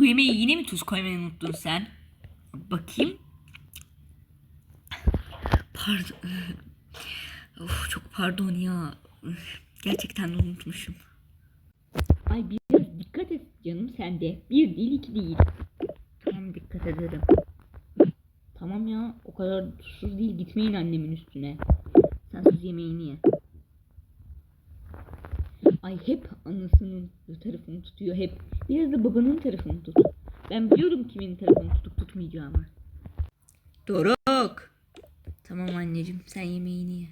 Bu yemeğe yine mi tuz koymayı unuttun sen? Bakayım. Pardon. Of çok pardon ya. Gerçekten unutmuşum. Ay biraz dikkat et canım sen de. Bir değil iki değil. Tamam dikkat ederim. Tamam ya o kadar tuzsuz değil gitmeyin annemin üstüne. Sensiz yemeğini ye. Ay hep anasının tarafını tutuyor hep. Biraz da babanın tarafını tut. Ben biliyorum kimin tarafını tutup tutmayacağımı. Doruk. Tamam anneciğim sen yemeğini ye.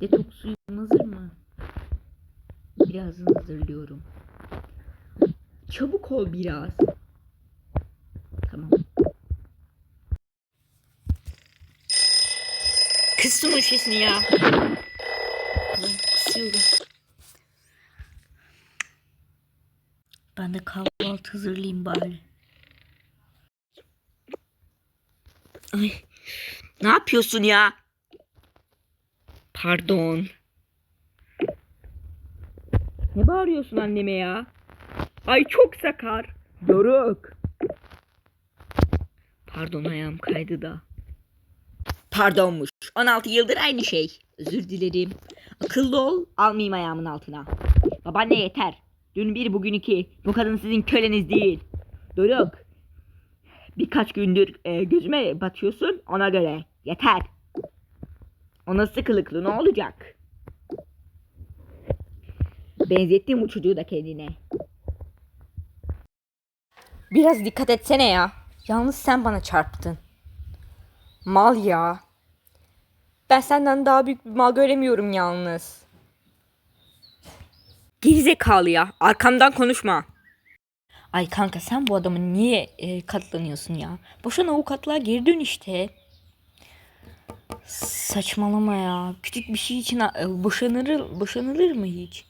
Detoks suyum hazır mı? Birazını hazırlıyorum. Çabuk ol biraz. Tamam. Kıstım o şişini ya. Ben de kahvaltı hazırlayayım bari. Ay. Ne yapıyorsun ya? Pardon. Ne bağırıyorsun anneme ya? Ay çok sakar. Doruk. Pardon ayağım kaydı da. Pardonmuş. 16 yıldır aynı şey. Özür dilerim. Akıllı ol. Almayayım ayağımın altına. Babaanne yeter. Dün bir bugün iki. Bu kadın sizin köleniz değil. Doruk. Birkaç gündür e, gözüme batıyorsun ona göre. Yeter. Ona sıkılıklı ne olacak? Benzettim bu çocuğu da kendine. Biraz dikkat etsene ya. Yalnız sen bana çarptın. Mal ya. Ben senden daha büyük bir mal göremiyorum yalnız. Gerizekalı ya. Arkamdan konuşma. Ay kanka sen bu adamı niye e, katlanıyorsun ya? Boşuna avukatlığa geri dön işte. Saçmalama ya. Küçük bir şey için e, boşanır, boşanılır mı hiç?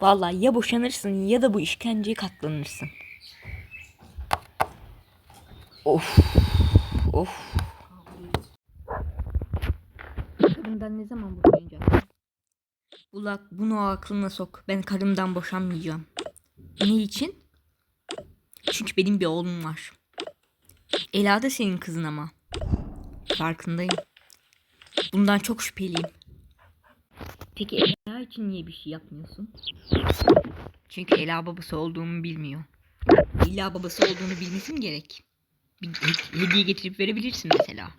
Vallahi ya boşanırsın ya da bu işkenceye katlanırsın. Of. Of. Karımdan ne zaman boşanacaksın? Bulak bunu aklına sok. Ben karımdan boşanmayacağım. Ne için? Çünkü benim bir oğlum var. Ela da senin kızın ama. Farkındayım. Bundan çok şüpheliyim. Peki Ela için niye bir şey yapmıyorsun? Çünkü Ela babası olduğumu bilmiyor. İlla babası olduğunu bilmesi mi gerek? Bir he- hediye getirip verebilirsin mesela.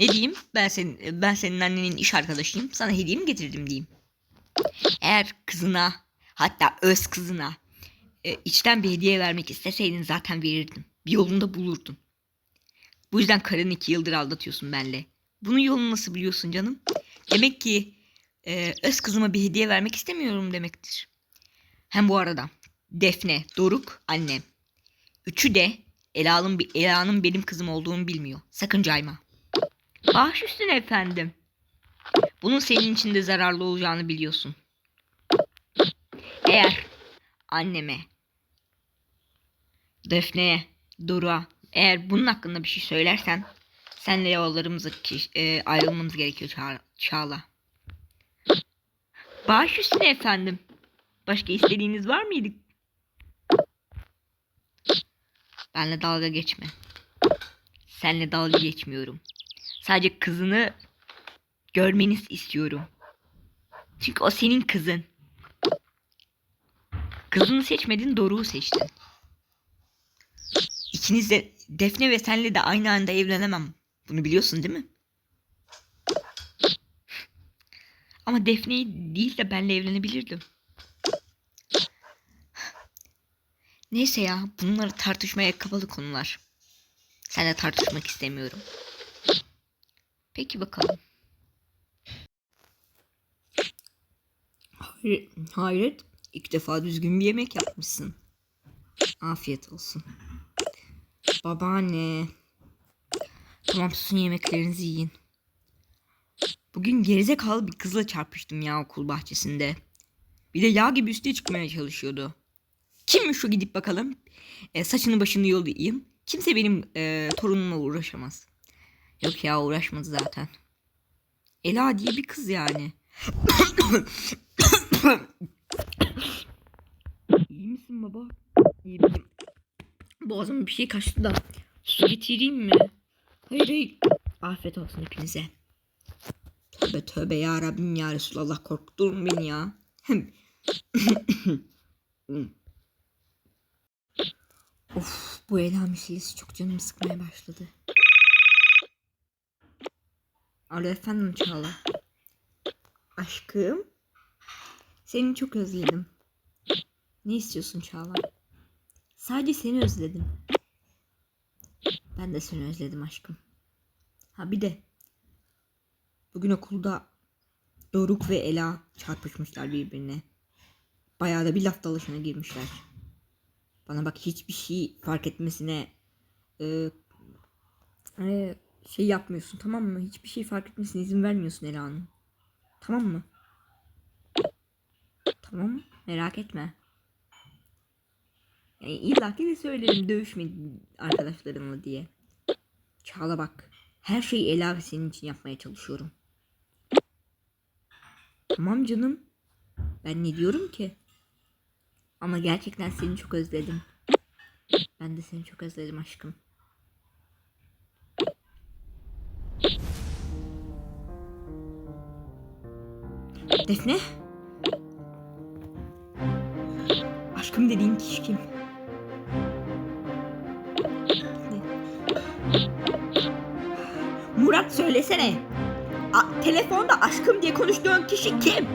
Ne diyeyim? Ben senin ben senin annenin iş arkadaşıyım. Sana hediye mi getirdim diyeyim. Eğer kızına hatta öz kızına e, içten bir hediye vermek isteseydin zaten verirdim. Bir yolunu da bulurdun. Bu yüzden karını iki yıldır aldatıyorsun benle. Bunun yolunu nasıl biliyorsun canım? Demek ki e, öz kızıma bir hediye vermek istemiyorum demektir. Hem bu arada Defne, Doruk, annem. Üçü de Ela'nın, Ela'nın benim kızım olduğunu bilmiyor. Sakın cayma. Baş üstüne efendim. Bunun senin için de zararlı olacağını biliyorsun. Eğer anneme, Defne'ye, Doruk'a eğer bunun hakkında bir şey söylersen senle yollarımızı e, ayrılmamız gerekiyor Ça- Çağla. Baş üstüne efendim. Başka istediğiniz var mıydı? Benle dalga geçme. Senle dalga geçmiyorum. Sadece kızını görmeniz istiyorum. Çünkü o senin kızın. Kızını seçmedin, Doruk'u seçtin. İkiniz de Defne ve senle de aynı anda evlenemem. Bunu biliyorsun değil mi? Ama Defne'yi değil de benle evlenebilirdim. Neyse ya bunları tartışmaya kapalı konular. Seninle tartışmak istemiyorum. Peki bakalım. Hayret. İlk defa düzgün bir yemek yapmışsın. Afiyet olsun. Babaanne. Tamam susun yemeklerinizi yiyin. Bugün gerizekalı bir kızla çarpıştım ya okul bahçesinde. Bir de yağ gibi üstüne çıkmaya çalışıyordu. Kimmiş şu gidip bakalım. E, saçını başını yolayayım. Kimse benim e, torunumla uğraşamaz. Yok ya uğraşmadı zaten. Ela diye bir kız yani. İyi misin baba? İyi miyim? Boğazıma bir şey kaçtı da. Su getireyim mi? Hayır hayır. Afiyet olsun hepinize. Tövbe tövbe ya Rabbim ya Resulallah korkutturun beni ya. Of bu Ela meselesi çok canımı sıkmaya başladı. Alo efendim Çağla. Aşkım. Seni çok özledim. Ne istiyorsun Çağla? Sadece seni özledim. Ben de seni özledim aşkım. Ha bir de bugün okulda Doruk ve Ela çarpışmışlar birbirine. Bayağı da bir laf dalaşına girmişler. Bana bak hiçbir şey fark etmesine e, e, şey yapmıyorsun tamam mı? Hiçbir şey fark etmesine izin vermiyorsun Ela'nın. Tamam mı? Tamam merak etme. Yani illa ki de söylerim dövüşme arkadaşlarımla diye. Çağla bak. Her şeyi Ela ve senin için yapmaya çalışıyorum. Tamam canım. Ben ne diyorum ki? Ama gerçekten seni çok özledim. Ben de seni çok özledim aşkım. Defne? Aşkım dediğin kişi kim? Murat söylesene. A- telefonda aşkım diye konuştuğun kişi kim?